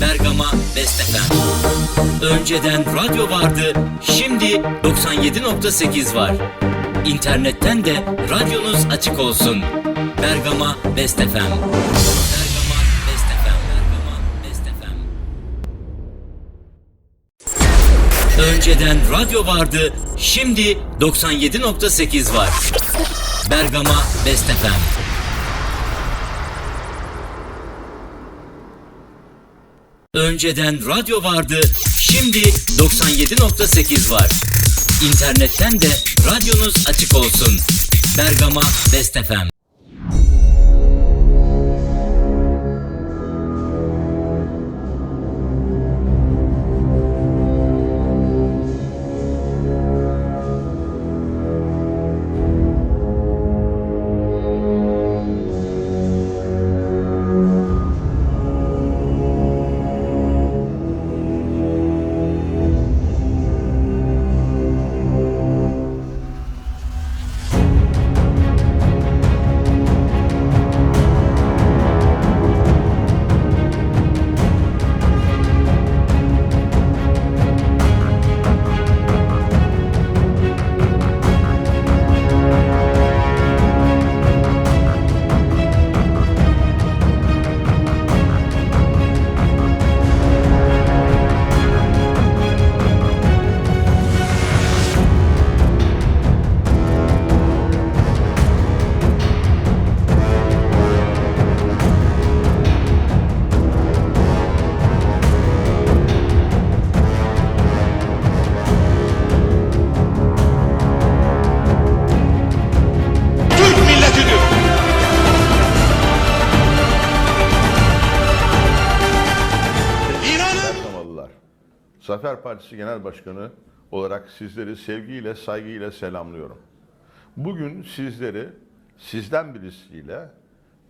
Bergama Best FM. Önceden radyo vardı, şimdi 97.8 var. İnternetten de radyonuz açık olsun. Bergama Best FM. Bergama Best FM. Bergama Best FM. Önceden radyo vardı, şimdi 97.8 var. Bergama Best FM. Önceden radyo vardı, şimdi 97.8 var. İnternetten de radyonuz açık olsun. Bergama Best FM. Zafer Partisi Genel Başkanı olarak sizleri sevgiyle, saygıyla selamlıyorum. Bugün sizleri sizden birisiyle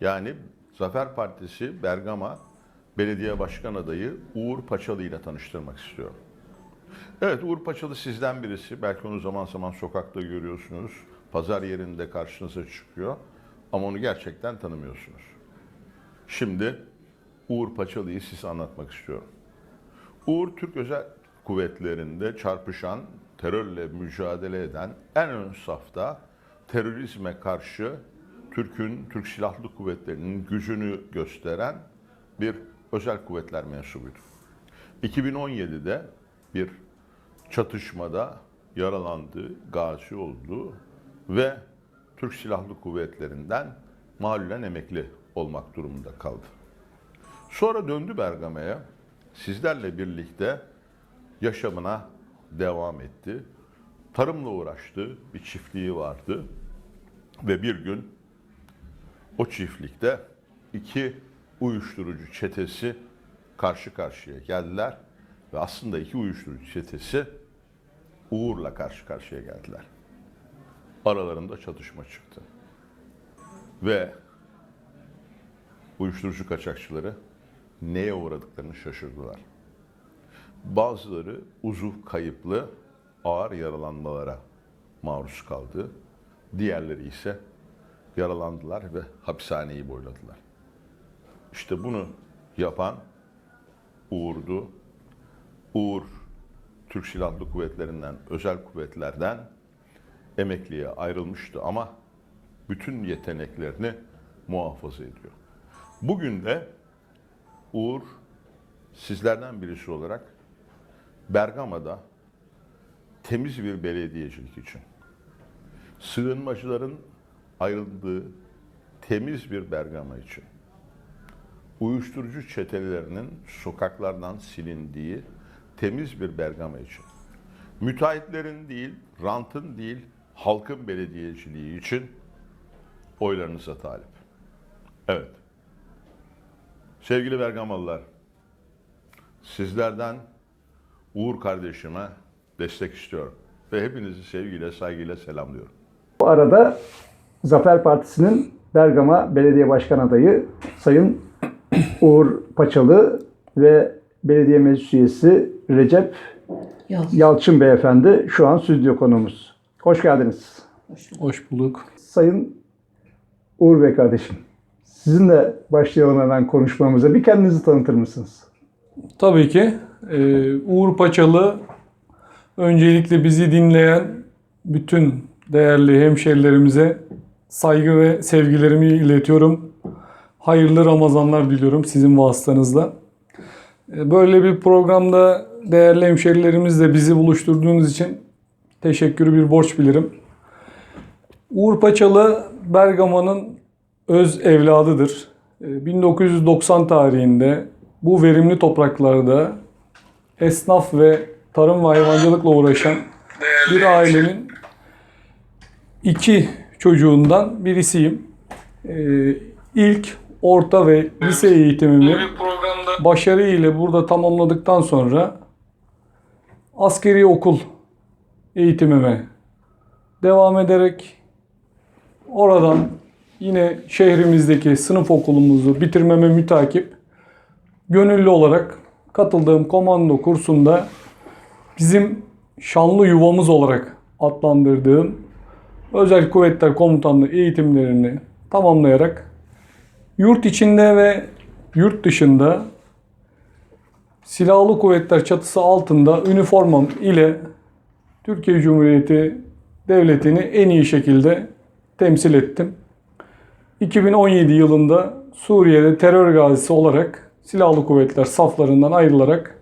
yani Zafer Partisi Bergama Belediye Başkan Adayı Uğur Paçalı ile tanıştırmak istiyorum. Evet Uğur Paçalı sizden birisi. Belki onu zaman zaman sokakta görüyorsunuz. Pazar yerinde karşınıza çıkıyor. Ama onu gerçekten tanımıyorsunuz. Şimdi Uğur Paçalı'yı size anlatmak istiyorum. Uğur Türk Özel Kuvvetleri'nde çarpışan, terörle mücadele eden en ön safta terörizme karşı Türk'ün, Türk Silahlı Kuvvetleri'nin gücünü gösteren bir özel kuvvetler mensubuydu. 2017'de bir çatışmada yaralandı, gazi oldu ve Türk Silahlı Kuvvetleri'nden malulen emekli olmak durumunda kaldı. Sonra döndü Bergama'ya. Sizlerle birlikte yaşamına devam etti. Tarımla uğraştı. Bir çiftliği vardı. Ve bir gün o çiftlikte iki uyuşturucu çetesi karşı karşıya geldiler. Ve aslında iki uyuşturucu çetesi Uğur'la karşı karşıya geldiler. Aralarında çatışma çıktı. Ve uyuşturucu kaçakçıları neye uğradıklarını şaşırdılar. Bazıları uzuv kayıplı ağır yaralanmalara maruz kaldı. Diğerleri ise yaralandılar ve hapishaneyi boyladılar. İşte bunu yapan Uğur'du. Uğur, Türk Silahlı Kuvvetleri'nden, özel kuvvetlerden emekliye ayrılmıştı ama bütün yeteneklerini muhafaza ediyor. Bugün de Uğur sizlerden birisi olarak Bergama'da temiz bir belediyecilik için sığınmacıların ayrıldığı temiz bir Bergama için uyuşturucu çetelerinin sokaklardan silindiği temiz bir Bergama için müteahhitlerin değil, rantın değil, halkın belediyeciliği için oylarınıza talip. Evet. Sevgili Bergamalılar, sizlerden Uğur kardeşime destek istiyorum. Ve hepinizi sevgiyle, saygıyla selamlıyorum. Bu arada Zafer Partisi'nin Bergama Belediye Başkan Adayı Sayın Uğur Paçalı ve Belediye Meclis Üyesi Recep Yalçın. Yalçın Beyefendi şu an stüdyo konuğumuz. Hoş geldiniz. Hoş bulduk. Sayın Uğur Bey kardeşim, sizinle başlayalım hemen konuşmamıza. Bir kendinizi tanıtır mısınız? Tabii ki. Ee, Uğur Paçalı öncelikle bizi dinleyen bütün değerli hemşerilerimize saygı ve sevgilerimi iletiyorum. Hayırlı Ramazanlar diliyorum sizin vasıtanızla. Ee, Böyle bir programda değerli hemşerilerimizle bizi buluşturduğunuz için teşekkürü bir borç bilirim. Uğur Paçalı Bergama'nın öz evladıdır. Ee, 1990 tarihinde bu verimli topraklarda esnaf ve tarım ve hayvancılıkla uğraşan bir ailenin iki çocuğundan birisiyim. Ee, ilk orta ve lise eğitimimi başarı ile burada tamamladıktan sonra askeri okul eğitimime devam ederek oradan yine şehrimizdeki sınıf okulumuzu bitirmeme mütakip gönüllü olarak katıldığım komando kursunda bizim şanlı yuvamız olarak adlandırdığım Özel Kuvvetler Komutanlığı eğitimlerini tamamlayarak yurt içinde ve yurt dışında silahlı kuvvetler çatısı altında üniformam ile Türkiye Cumhuriyeti Devleti'ni en iyi şekilde temsil ettim. 2017 yılında Suriye'de terör gazisi olarak silahlı kuvvetler saflarından ayrılarak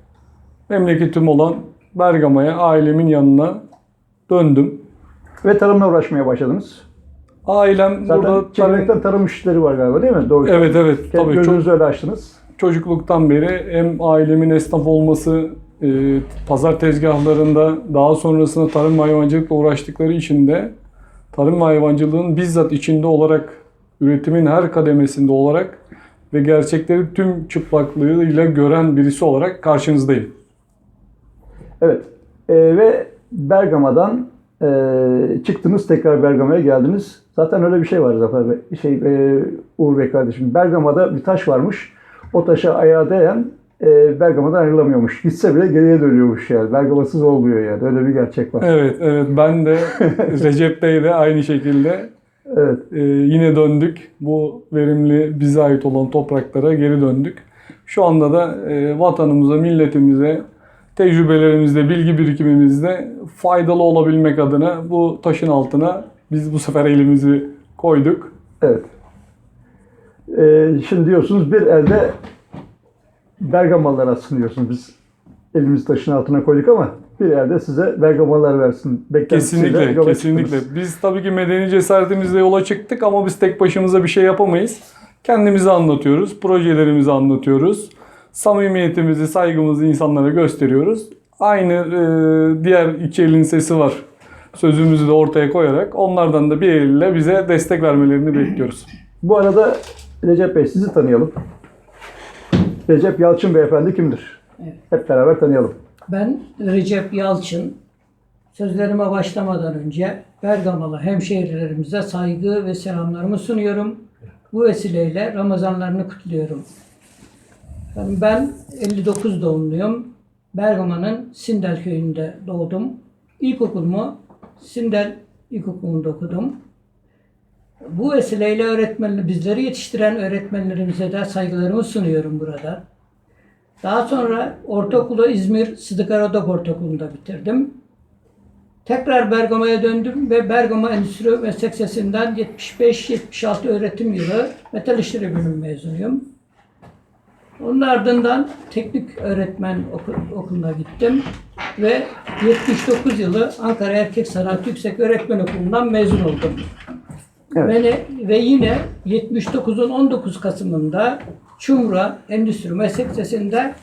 memleketim olan Bergama'ya ailemin yanına döndüm. Ve tarımla uğraşmaya başladınız. Ailem Zaten burada tarım... tarım işleri var galiba değil mi? Doğru. Evet evet Tabii tabii çok, Gözünüzü öyle açtınız. çocukluktan beri hem ailemin esnaf olması, e, pazar tezgahlarında daha sonrasında tarım ve hayvancılıkla uğraştıkları için de tarım ve hayvancılığın bizzat içinde olarak, üretimin her kademesinde olarak ve gerçekleri tüm çıplaklığıyla gören birisi olarak karşınızdayım. Evet. Ee, ve Bergama'dan e, çıktınız tekrar Bergama'ya geldiniz. Zaten öyle bir şey var Zafer Bey, şey e, Uğur Bey kardeşim. Bergama'da bir taş varmış. O taşa ayağı değen e, Bergama'dan ayrılamıyormuş. Gitse bile geriye dönüyormuş yani. Bergama'sız olmuyor yani. Öyle bir gerçek var. Evet, evet ben de Recep Bey de aynı şekilde Evet. Ee, yine döndük. Bu verimli bize ait olan topraklara geri döndük. Şu anda da e, vatanımıza, milletimize, tecrübelerimizde, bilgi birikimimizde faydalı olabilmek adına bu taşın altına biz bu sefer elimizi koyduk. Evet. Ee, şimdi diyorsunuz bir elde Bergamalılara sınıyorsunuz. Biz elimizi taşın altına koyduk ama bir elde size Bergamalılar versin. Kesinlikle, kesinlikle. Biz tabii ki medeni cesaretimizle yola çıktık ama biz tek başımıza bir şey yapamayız. Kendimizi anlatıyoruz, projelerimizi anlatıyoruz. Samimiyetimizi, saygımızı insanlara gösteriyoruz. Aynı e, diğer iki elin sesi var. Sözümüzü de ortaya koyarak onlardan da bir elle bize destek vermelerini bekliyoruz. Bu arada Recep Bey sizi tanıyalım. Recep Yalçın Beyefendi kimdir? Evet. Hep beraber tanıyalım. Ben Recep Yalçın. Sözlerime başlamadan önce Bergamalı hemşehrilerimize saygı ve selamlarımı sunuyorum. Bu vesileyle Ramazanlarını kutluyorum. Ben 59 doğumluyum. Bergama'nın Sindel köyünde doğdum. İlkokulumu Sindel İlkokulu'nda okudum. Bu vesileyle öğretmenli bizleri yetiştiren öğretmenlerimize de saygılarımı sunuyorum burada. Daha sonra ortaokulu İzmir Sıdık Aradok Ortaokulu'nda bitirdim. Tekrar Bergama'ya döndüm ve Bergama Endüstri Meslek Sesi'nden 75-76 öğretim yılı metal işleri bölümü mezunuyum. Onun ardından teknik öğretmen oku- okuluna gittim ve 79 yılı Ankara Erkek Sanat Yüksek Öğretmen Okulu'ndan mezun oldum. Evet. Ve, ne- ve yine 79'un 19 Kasım'ında Çumra Endüstri Meslek Lisesi'nde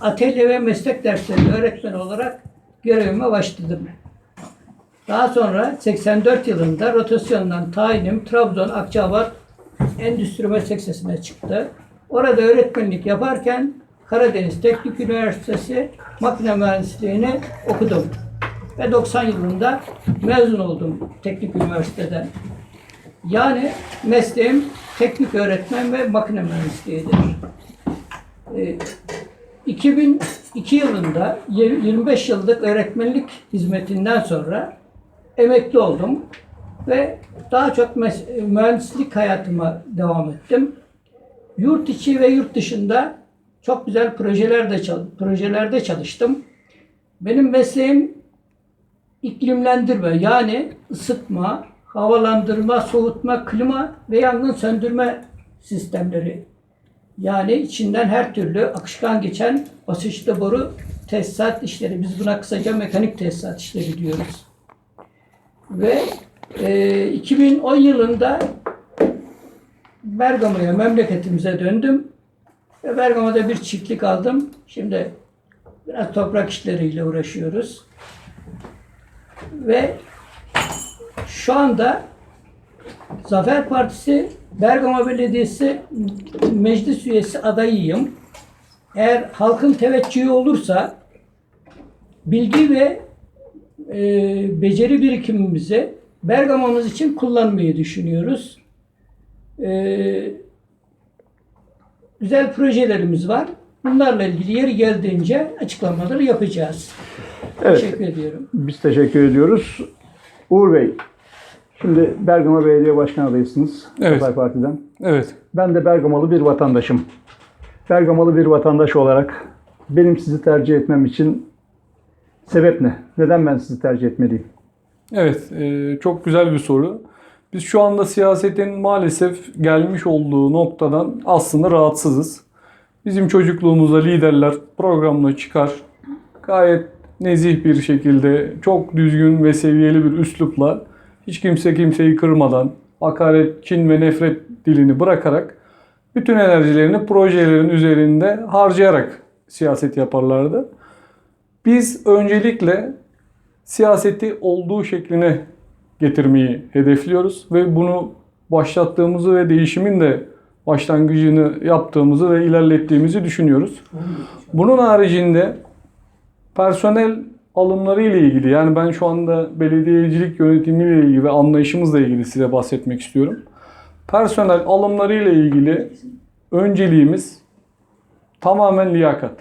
atölye ve meslek dersleri öğretmen olarak görevime başladım. Daha sonra 84 yılında rotasyondan tayinim Trabzon Akçabat Endüstri Meslek Lisesi'ne çıktı. Orada öğretmenlik yaparken Karadeniz Teknik Üniversitesi makine mühendisliğini okudum. Ve 90 yılında mezun oldum teknik üniversiteden. Yani mesleğim teknik öğretmen ve makine mühendisliğidir. Ee, 2002 yılında 25 yıllık öğretmenlik hizmetinden sonra emekli oldum ve daha çok mühendislik hayatıma devam ettim. Yurt içi ve yurt dışında Çok güzel projelerde projelerde çalıştım. Benim mesleğim iklimlendirme yani ısıtma, havalandırma, soğutma, klima ve yangın söndürme sistemleri. Yani içinden her türlü akışkan geçen basınçlı boru tesisat işleri. Biz buna kısaca mekanik tesisat işleri diyoruz. Ve e, 2010 yılında Bergama'ya, memleketimize döndüm. Ve Bergama'da bir çiftlik aldım. Şimdi biraz toprak işleriyle uğraşıyoruz. Ve şu anda Zafer Partisi Bergama Belediyesi meclis üyesi adayıyım. Eğer halkın teveccühü olursa bilgi ve e, beceri birikimimizi Bergama'mız için kullanmayı düşünüyoruz. E, güzel projelerimiz var. Bunlarla ilgili yeri geldiğince açıklamaları yapacağız. Evet. Teşekkür ediyorum. Biz teşekkür ediyoruz. Uğur Bey, şimdi Bergama Belediye Başkan adayısınız. Evet. Zafer Parti'den. Evet. Ben de Bergamalı bir vatandaşım. Bergamalı bir vatandaş olarak benim sizi tercih etmem için sebep ne? Neden ben sizi tercih etmeliyim? Evet, e, çok güzel bir soru. Biz şu anda siyasetin maalesef gelmiş olduğu noktadan aslında rahatsızız. Bizim çocukluğumuzda liderler programla çıkar, gayet nezih bir şekilde, çok düzgün ve seviyeli bir üslupla, hiç kimse kimseyi kırmadan, hakaret, kin ve nefret dilini bırakarak bütün enerjilerini projelerin üzerinde harcayarak siyaset yaparlardı. Biz öncelikle siyaseti olduğu şekline getirmeyi hedefliyoruz ve bunu başlattığımızı ve değişimin de başlangıcını yaptığımızı ve ilerlettiğimizi düşünüyoruz. Bunun haricinde personel alımları ile ilgili yani ben şu anda belediyecilik yönetimiyle ilgili ve anlayışımızla ilgili size bahsetmek istiyorum. Personel alımları ile ilgili önceliğimiz tamamen liyakat.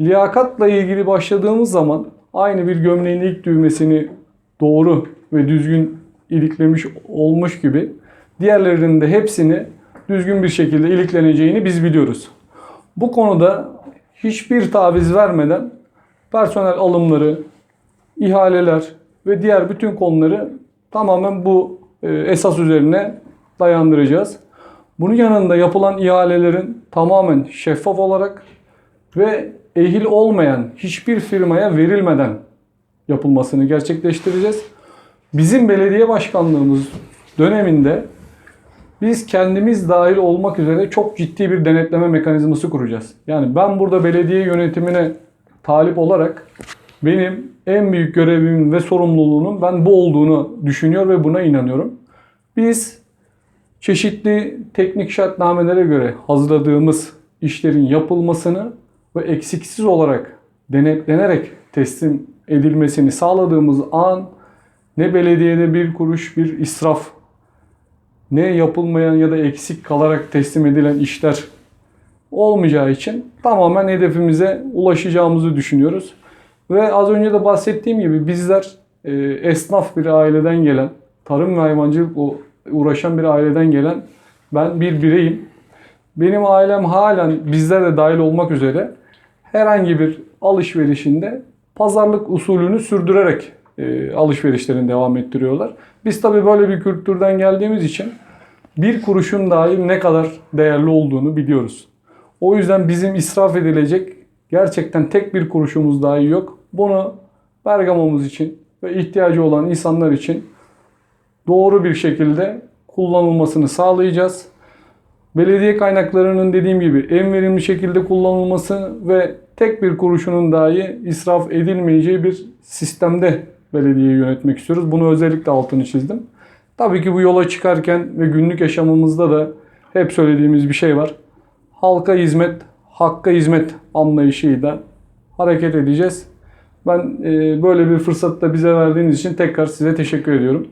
Liyakatla ilgili başladığımız zaman aynı bir gömleğin ilk düğmesini doğru ve düzgün iliklemiş olmuş gibi diğerlerinin de hepsini düzgün bir şekilde ilikleneceğini biz biliyoruz. Bu konuda hiçbir taviz vermeden personel alımları, ihaleler ve diğer bütün konuları tamamen bu e, esas üzerine dayandıracağız. Bunun yanında yapılan ihalelerin tamamen şeffaf olarak ve ehil olmayan hiçbir firmaya verilmeden yapılmasını gerçekleştireceğiz. Bizim belediye başkanlığımız döneminde biz kendimiz dahil olmak üzere çok ciddi bir denetleme mekanizması kuracağız. Yani ben burada belediye yönetimine talip olarak benim en büyük görevimin ve sorumluluğunun ben bu olduğunu düşünüyor ve buna inanıyorum. Biz çeşitli teknik şartnamelere göre hazırladığımız işlerin yapılmasını ve eksiksiz olarak denetlenerek teslim edilmesini sağladığımız an ne belediyede bir kuruş bir israf ne yapılmayan ya da eksik kalarak teslim edilen işler olmayacağı için tamamen hedefimize ulaşacağımızı düşünüyoruz. Ve az önce de bahsettiğim gibi bizler e, esnaf bir aileden gelen, tarım ve hayvancılıkla uğraşan bir aileden gelen ben bir bireyim. Benim ailem halen bizler de dahil olmak üzere herhangi bir alışverişinde pazarlık usulünü sürdürerek e, alışverişlerini devam ettiriyorlar. Biz tabii böyle bir kültürden geldiğimiz için bir kuruşun dahi ne kadar değerli olduğunu biliyoruz. O yüzden bizim israf edilecek gerçekten tek bir kuruşumuz dahi yok. Bunu Bergama'mız için ve ihtiyacı olan insanlar için doğru bir şekilde kullanılmasını sağlayacağız. Belediye kaynaklarının dediğim gibi en verimli şekilde kullanılması ve tek bir kuruşunun dahi israf edilmeyeceği bir sistemde belediyeyi yönetmek istiyoruz. Bunu özellikle altını çizdim. Tabii ki bu yola çıkarken ve günlük yaşamımızda da hep söylediğimiz bir şey var. Halka hizmet, hakka hizmet anlayışıyla hareket edeceğiz. Ben e, böyle bir fırsat da bize verdiğiniz için tekrar size teşekkür ediyorum.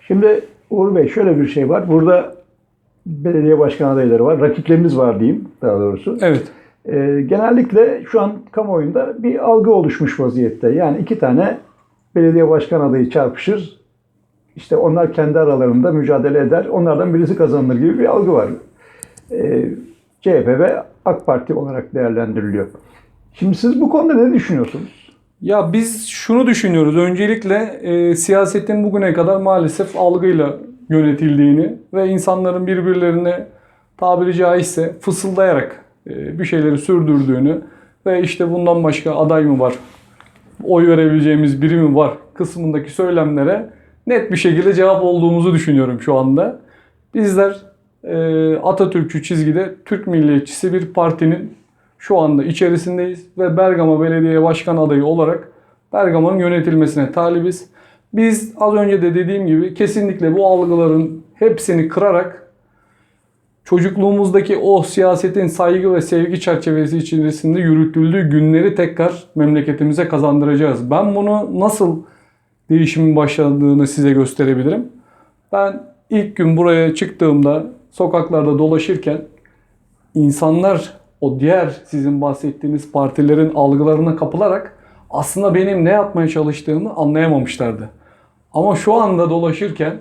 Şimdi Uğur Bey şöyle bir şey var. Burada belediye başkan adayları var. Rakiplerimiz var diyeyim daha doğrusu. Evet. Ee, genellikle şu an kamuoyunda bir algı oluşmuş vaziyette. Yani iki tane belediye başkan adayı çarpışır. İşte onlar kendi aralarında mücadele eder. Onlardan birisi kazanır gibi bir algı var. Ee, CHP ve AK Parti olarak değerlendiriliyor. Şimdi siz bu konuda ne düşünüyorsunuz? Ya biz şunu düşünüyoruz. Öncelikle e, siyasetin bugüne kadar maalesef algıyla yönetildiğini ve insanların birbirlerine tabiri caizse fısıldayarak e, bir şeyleri sürdürdüğünü ve işte bundan başka aday mı var, oy verebileceğimiz biri mi var kısmındaki söylemlere net bir şekilde cevap olduğumuzu düşünüyorum şu anda. Bizler Atatürkçü çizgide Türk milliyetçisi bir partinin şu anda içerisindeyiz ve Bergama Belediye Başkan adayı olarak Bergama'nın yönetilmesine talibiz. Biz az önce de dediğim gibi kesinlikle bu algıların hepsini kırarak çocukluğumuzdaki o siyasetin saygı ve sevgi çerçevesi içerisinde yürütüldüğü günleri tekrar memleketimize kazandıracağız. Ben bunu nasıl değişimin başladığını size gösterebilirim. Ben ilk gün buraya çıktığımda sokaklarda dolaşırken insanlar o diğer sizin bahsettiğiniz partilerin algılarına kapılarak aslında benim ne yapmaya çalıştığımı anlayamamışlardı. Ama şu anda dolaşırken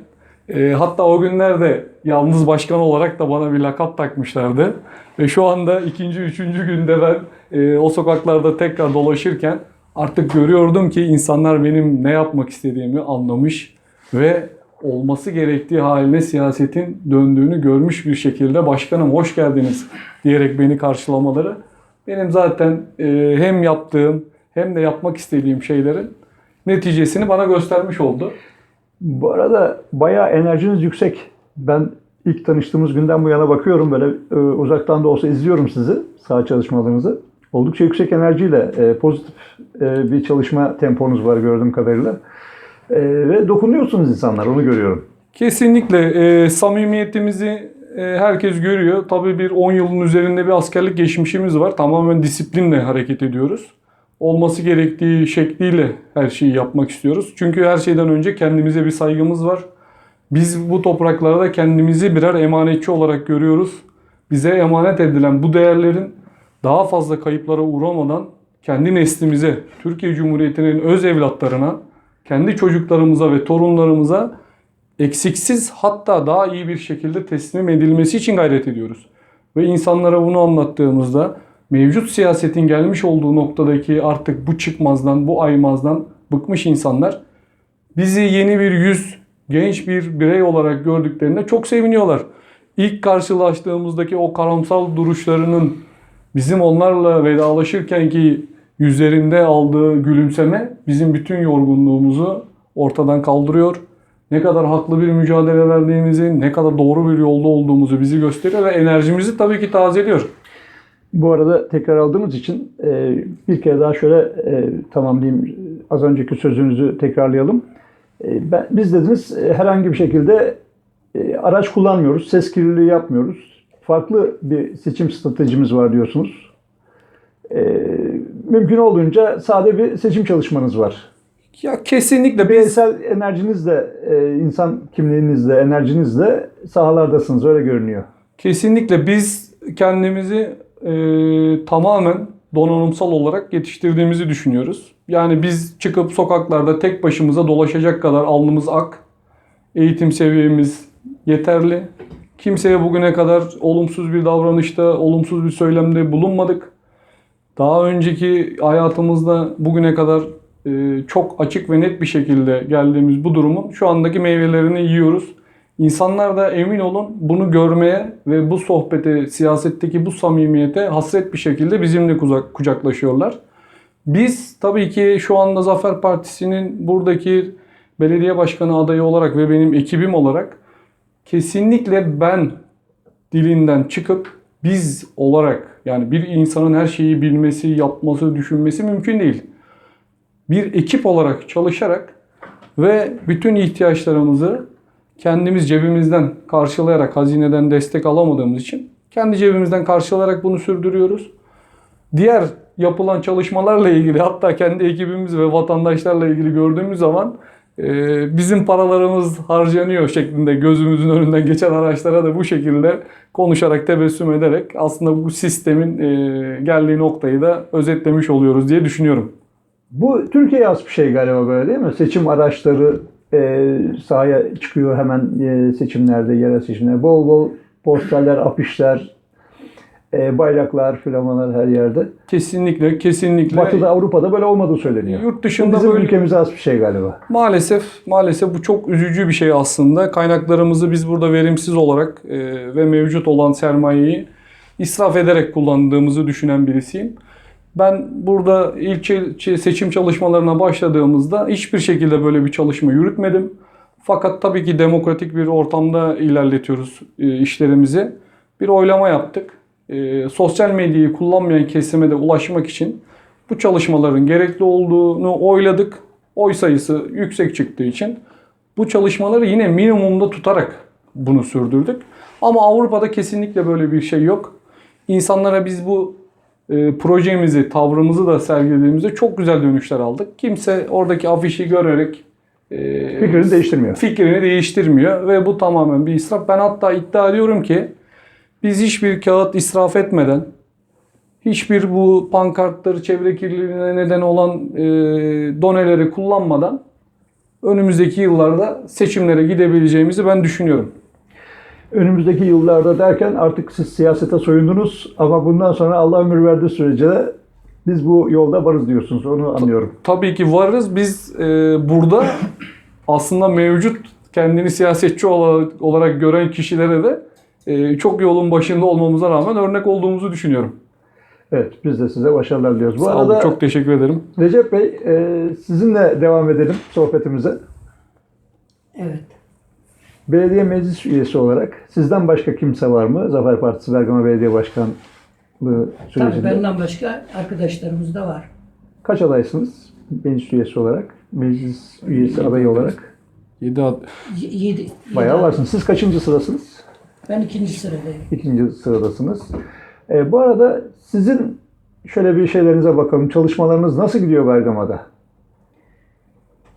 e, hatta o günlerde yalnız başkan olarak da bana bir lakap takmışlardı. Ve şu anda ikinci, üçüncü günde ben e, o sokaklarda tekrar dolaşırken artık görüyordum ki insanlar benim ne yapmak istediğimi anlamış ve olması gerektiği haline siyasetin döndüğünü görmüş bir şekilde başkanım hoş geldiniz diyerek beni karşılamaları benim zaten e, hem yaptığım hem de yapmak istediğim şeylerin neticesini bana göstermiş oldu. Bu arada bayağı enerjiniz yüksek. Ben ilk tanıştığımız günden bu yana bakıyorum böyle e, uzaktan da olsa izliyorum sizi, sağ çalışmalarınızı. Oldukça yüksek enerjiyle e, pozitif e, bir çalışma temponuz var gördüğüm kadarıyla. E, ve dokunuyorsunuz insanlar, onu görüyorum. Kesinlikle e, samimiyetimizi e, herkes görüyor. Tabii bir 10 yılın üzerinde bir askerlik geçmişimiz var. Tamamen disiplinle hareket ediyoruz. Olması gerektiği şekliyle her şeyi yapmak istiyoruz. Çünkü her şeyden önce kendimize bir saygımız var. Biz bu topraklarda kendimizi birer emanetçi olarak görüyoruz. Bize emanet edilen bu değerlerin daha fazla kayıplara uğramadan kendi neslimize, Türkiye Cumhuriyeti'nin öz evlatlarına, kendi çocuklarımıza ve torunlarımıza eksiksiz hatta daha iyi bir şekilde teslim edilmesi için gayret ediyoruz. Ve insanlara bunu anlattığımızda mevcut siyasetin gelmiş olduğu noktadaki artık bu çıkmazdan, bu aymazdan bıkmış insanlar bizi yeni bir yüz, genç bir birey olarak gördüklerinde çok seviniyorlar. İlk karşılaştığımızdaki o karamsal duruşlarının bizim onlarla vedalaşırken ki yüzlerinde aldığı gülümseme bizim bütün yorgunluğumuzu ortadan kaldırıyor. Ne kadar haklı bir mücadele verdiğimizi, ne kadar doğru bir yolda olduğumuzu bizi gösteriyor ve enerjimizi tabii ki tazeliyor. Bu arada tekrar aldığımız için e, bir kere daha şöyle e, tamamlayayım. Az önceki sözünüzü tekrarlayalım. E, ben, biz dediniz e, herhangi bir şekilde araç kullanmıyoruz, ses kirliliği yapmıyoruz. Farklı bir seçim stratejimiz var diyorsunuz. E, mümkün olduğunca sade bir seçim çalışmanız var. Ya kesinlikle biz Bireysel enerjinizle, e, insan kimliğinizle, enerjinizle sahalardasınız. Öyle görünüyor. Kesinlikle biz kendimizi e, tamamen donanımsal olarak yetiştirdiğimizi düşünüyoruz. Yani biz çıkıp sokaklarda tek başımıza dolaşacak kadar alnımız ak, eğitim seviyemiz yeterli. Kimseye bugüne kadar olumsuz bir davranışta, olumsuz bir söylemde bulunmadık. Daha önceki hayatımızda bugüne kadar e, çok açık ve net bir şekilde geldiğimiz bu durumun şu andaki meyvelerini yiyoruz. İnsanlar da emin olun bunu görmeye ve bu sohbete, siyasetteki bu samimiyete hasret bir şekilde bizimle kucak, kucaklaşıyorlar. Biz tabii ki şu anda Zafer Partisi'nin buradaki belediye başkanı adayı olarak ve benim ekibim olarak kesinlikle ben dilinden çıkıp biz olarak yani bir insanın her şeyi bilmesi, yapması, düşünmesi mümkün değil. Bir ekip olarak çalışarak ve bütün ihtiyaçlarımızı kendimiz cebimizden karşılayarak hazineden destek alamadığımız için kendi cebimizden karşılayarak bunu sürdürüyoruz. Diğer yapılan çalışmalarla ilgili hatta kendi ekibimiz ve vatandaşlarla ilgili gördüğümüz zaman bizim paralarımız harcanıyor şeklinde gözümüzün önünden geçen araçlara da bu şekilde konuşarak tebessüm ederek aslında bu sistemin e, geldiği noktayı da özetlemiş oluyoruz diye düşünüyorum. Bu Türkiye'ye has bir şey galiba böyle değil mi? Seçim araçları e, sahaya çıkıyor hemen e, seçimlerde, yerel seçimlerde. Bol bol posterler, afişler. E, bayraklar, flamalar her yerde. Kesinlikle, kesinlikle. Batı'da, Avrupa'da böyle olmadığı söyleniyor. Yurt Bu dışında bizim böyle ülkemize has bir şey galiba. Maalesef, maalesef bu çok üzücü bir şey aslında. Kaynaklarımızı biz burada verimsiz olarak e, ve mevcut olan sermayeyi israf ederek kullandığımızı düşünen birisiyim. Ben burada ilçe seçim çalışmalarına başladığımızda hiçbir şekilde böyle bir çalışma yürütmedim. Fakat tabii ki demokratik bir ortamda ilerletiyoruz e, işlerimizi. Bir oylama yaptık. E, sosyal medyayı kullanmayan kesime de ulaşmak için bu çalışmaların gerekli olduğunu oyladık. Oy sayısı yüksek çıktığı için bu çalışmaları yine minimumda tutarak bunu sürdürdük. Ama Avrupa'da kesinlikle böyle bir şey yok. İnsanlara biz bu e, projemizi, tavrımızı da sergilediğimizde çok güzel dönüşler aldık. Kimse oradaki afişi görerek e, Fikrini değiştirmiyor. fikrini değiştirmiyor ve bu tamamen bir israf. Ben hatta iddia ediyorum ki biz hiçbir kağıt israf etmeden, hiçbir bu pankartları çevre kirliliğine neden olan e, doneleri kullanmadan önümüzdeki yıllarda seçimlere gidebileceğimizi ben düşünüyorum. Önümüzdeki yıllarda derken artık siz siyasete soyundunuz ama bundan sonra Allah ömür verdiği sürece de biz bu yolda varız diyorsunuz. Onu anlıyorum. Tabii ki varız. Biz e, burada aslında mevcut kendini siyasetçi ola- olarak gören kişilere de e, çok yolun başında olmamıza rağmen örnek olduğumuzu düşünüyorum. Evet, biz de size başarılar diliyoruz. Bu Sağ olun, arada çok teşekkür ederim. Recep Bey, e, sizinle devam edelim sohbetimize. Evet. Belediye meclis üyesi olarak sizden başka kimse var mı? Zafer Partisi Bergama Belediye Başkanlığı Tabii sürecinde. benden başka arkadaşlarımız da var. Kaç adaysınız meclis üyesi olarak? Meclis üyesi adayı olarak. 7 ad- Y- yedi, Bayağı yedi- varsınız. Siz kaçıncı sırasınız? Ben ikinci sıradayım. İkinci sıradasınız. E, bu arada sizin şöyle bir şeylerinize bakalım. Çalışmalarınız nasıl gidiyor Bergama'da?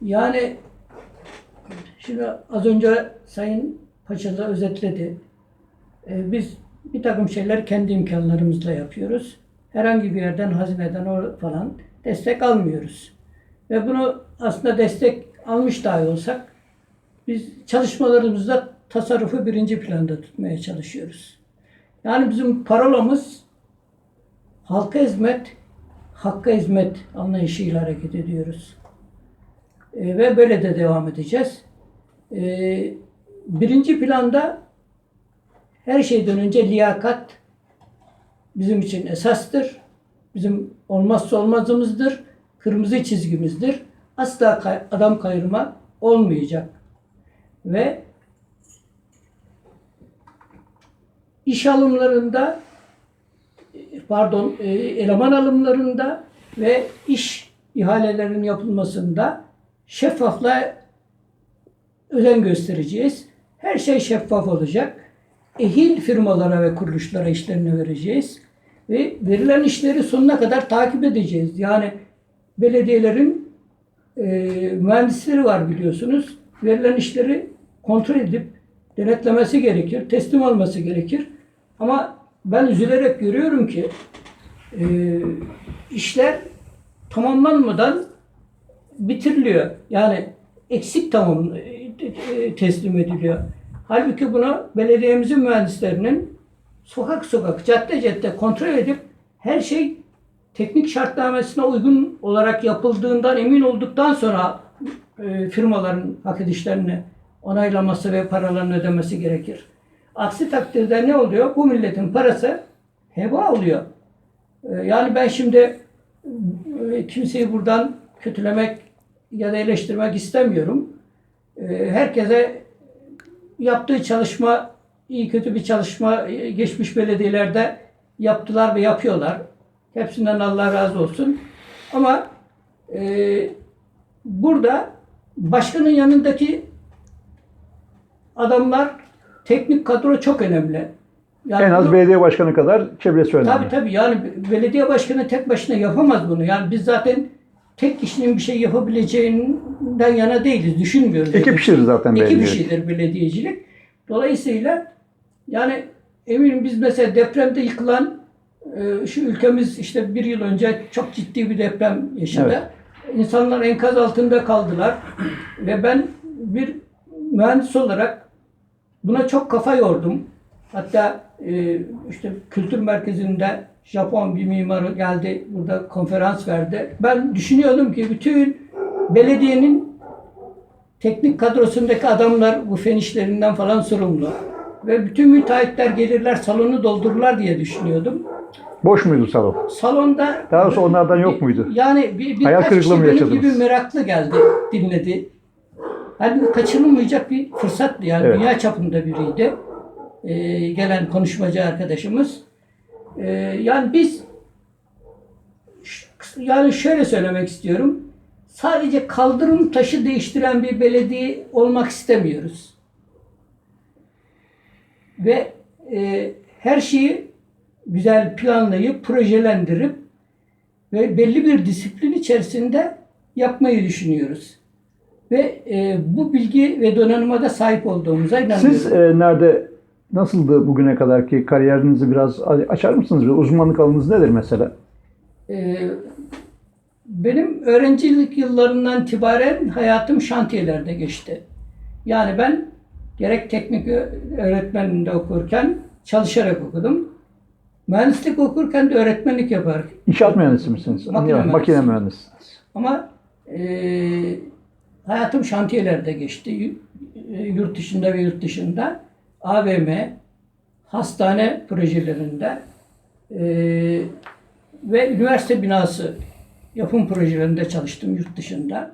Yani şimdi az önce Sayın Paşa da özetledi. Ee, biz bir takım şeyler kendi imkanlarımızla yapıyoruz. Herhangi bir yerden, hazineden falan destek almıyoruz. Ve bunu aslında destek almış dahi olsak biz çalışmalarımızda tasarrufu birinci planda tutmaya çalışıyoruz. Yani bizim parolamız halka hizmet, hakka hizmet anlayışıyla hareket ediyoruz. E, ve böyle de devam edeceğiz. E, birinci planda her şeyden önce liyakat bizim için esastır. Bizim olmazsa olmazımızdır. Kırmızı çizgimizdir. Asla kay- adam kayırma olmayacak. Ve iş alımlarında pardon e, eleman alımlarında ve iş ihalelerinin yapılmasında şeffaflığa özen göstereceğiz. Her şey şeffaf olacak. Ehil firmalara ve kuruluşlara işlerini vereceğiz. Ve verilen işleri sonuna kadar takip edeceğiz. Yani belediyelerin e, mühendisleri var biliyorsunuz. Verilen işleri kontrol edip denetlemesi gerekir, teslim alması gerekir. Ama ben üzülerek görüyorum ki e, işler tamamlanmadan bitiriliyor. Yani eksik tamam e, e, teslim ediliyor. Halbuki bunu belediyemizin mühendislerinin sokak sokak, cadde cadde kontrol edip her şey teknik şartnamesine uygun olarak yapıldığından emin olduktan sonra e, firmaların hak edişlerini onaylaması ve paralarını ödemesi gerekir. Aksi takdirde ne oluyor? Bu milletin parası heba oluyor. E, yani ben şimdi e, kimseyi buradan kötülemek ya da eleştirmek istemiyorum. E, herkese yaptığı çalışma iyi kötü bir çalışma e, geçmiş belediyelerde yaptılar ve yapıyorlar. Hepsinden Allah razı olsun. Ama e, burada başkanın yanındaki adamlar teknik kadro çok önemli. Yani En az bunu- belediye başkanı kadar çevresi önemli. Tabii tabii yani belediye başkanı tek başına yapamaz bunu. Yani biz zaten tek kişinin bir şey yapabileceğinden yana değiliz, düşünmüyoruz. Ekip işidir zaten Ekip belediye. işidir belediyecilik. Dolayısıyla yani eminim biz mesela depremde yıkılan e, şu ülkemiz işte bir yıl önce çok ciddi bir deprem yaşadı. Evet. İnsanlar enkaz altında kaldılar ve ben bir mühendis olarak buna çok kafa yordum. Hatta e, işte kültür merkezinde Japon bir mimar geldi burada konferans verdi. Ben düşünüyordum ki bütün belediyenin teknik kadrosundaki adamlar bu fen işlerinden falan sorumlu. Ve bütün müteahhitler gelirler salonu doldururlar diye düşünüyordum. Boş muydu salon? Salonda Daha doğrusu onlardan yok muydu? Yani bir, bir Hayal kırıklığı kişi mı benim yaşadınız? gibi meraklı geldi, dinledi. Halbuki kaçınılmayacak bir fırsattı yani. Evet. Dünya çapında biriydi. Ee, gelen konuşmacı arkadaşımız. Ee, yani biz yani şöyle söylemek istiyorum. Sadece kaldırım taşı değiştiren bir belediye olmak istemiyoruz. Ve e, her şeyi güzel planlayıp, projelendirip ve belli bir disiplin içerisinde yapmayı düşünüyoruz. Ve e, bu bilgi ve donanıma da sahip olduğumuza inanıyorum. Siz e, nerede, nasıldı bugüne kadarki kariyerinizi biraz açar mısınız? Uzmanlık alanınız nedir mesela? E, benim öğrencilik yıllarından itibaren hayatım şantiyelerde geçti. Yani ben gerek teknik ö- öğretmenliğinde okurken çalışarak okudum. Mühendislik okurken de öğretmenlik yapar. İnşaat mühendisi misiniz? Makine Anlıyorum, mühendisi. Makine mühendisiniz. Ama e, hayatım şantiyelerde geçti. E, Yurt dışında ve yurt dışında. AVM, hastane projelerinde e, ve üniversite binası yapım projelerinde çalıştım yurt dışında.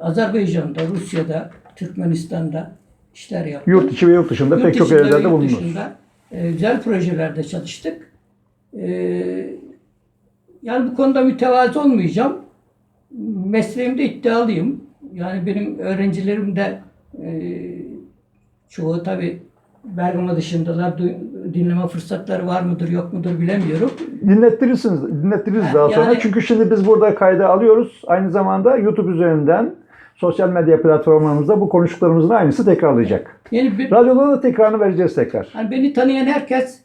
Azerbaycan'da, Rusya'da, Türkmenistan'da işler yaptım. Yurt içi ve yurt dışında Yurt pek çok yerlerde yurt bulundunuz. dışında, e, güzel projelerde çalıştık. E, yani bu konuda mütevazı olmayacağım. Mesleğimde iddialıyım. Yani benim öğrencilerim de e, çoğu tabi Bergama dışındalar. Dinleme fırsatları var mıdır yok mudur bilemiyorum. Dinlettirirsiniz, dinlettiririz daha sonra. Yani- Çünkü şimdi biz burada kayda alıyoruz. Aynı zamanda YouTube üzerinden sosyal medya platformlarımızda bu konuştuklarımızın aynısı tekrarlayacak. Yani bir, Radyoda da tekrarını vereceğiz tekrar. hani beni tanıyan herkes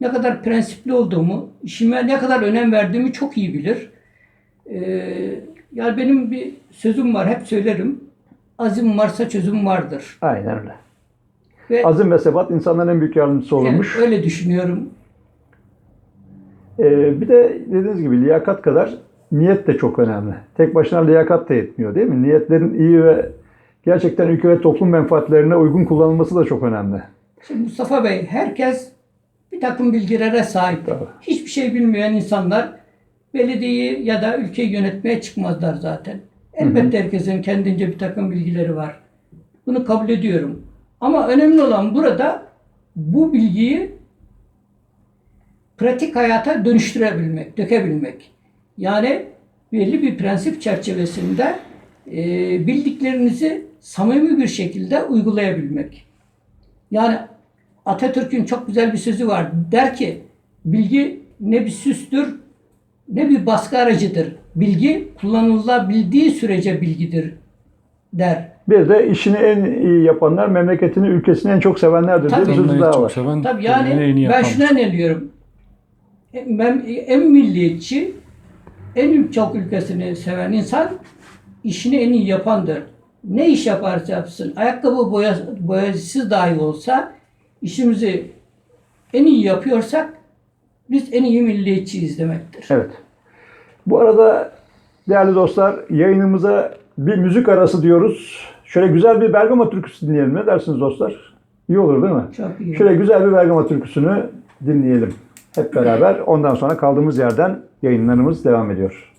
ne kadar prensipli olduğumu, işime ne kadar önem verdiğimi çok iyi bilir. Ee, yani benim bir sözüm var, hep söylerim. Azim varsa çözüm vardır. Aynen öyle. Ve Azim ve sebat insanların en büyük yardımcısı olurmuş. evet, öyle düşünüyorum. Ee, bir de dediğiniz gibi liyakat kadar niyet de çok önemli. Tek başına liyakat da yetmiyor değil mi? Niyetlerin iyi ve gerçekten ülke ve toplum menfaatlerine uygun kullanılması da çok önemli. Şimdi Mustafa Bey, herkes bir takım bilgilere sahip. Tabii. Hiçbir şey bilmeyen insanlar belediyeyi ya da ülkeyi yönetmeye çıkmazlar zaten. Elbette herkesin kendince bir takım bilgileri var. Bunu kabul ediyorum. Ama önemli olan burada bu bilgiyi pratik hayata dönüştürebilmek, dökebilmek. Yani belli bir prensip çerçevesinde e, bildiklerinizi samimi bir şekilde uygulayabilmek. Yani Atatürk'ün çok güzel bir sözü var. Der ki bilgi ne bir süstür ne bir baskı aracıdır. Bilgi kullanılabildiği sürece bilgidir der. Bir de işini en iyi yapanlar memleketini, ülkesini en çok sevenlerdir diye bir Tabii. sözü daha çok var. seven, Tabii kendini en iyi yani ben şuna inanıyorum. En, en milliyetçi, en çok ülkesini seven insan işini en iyi yapandır. Ne iş yaparsa yapsın, ayakkabı boya, boyacısı dahi olsa işimizi en iyi yapıyorsak biz en iyi milliyetçiyiz demektir. Evet. Bu arada değerli dostlar yayınımıza bir müzik arası diyoruz. Şöyle güzel bir Bergama türküsü dinleyelim. Ne dersiniz dostlar? İyi olur değil mi? Çok iyi. Şöyle güzel bir Bergama türküsünü dinleyelim hep beraber. Ondan sonra kaldığımız yerden yayınlarımız devam ediyor.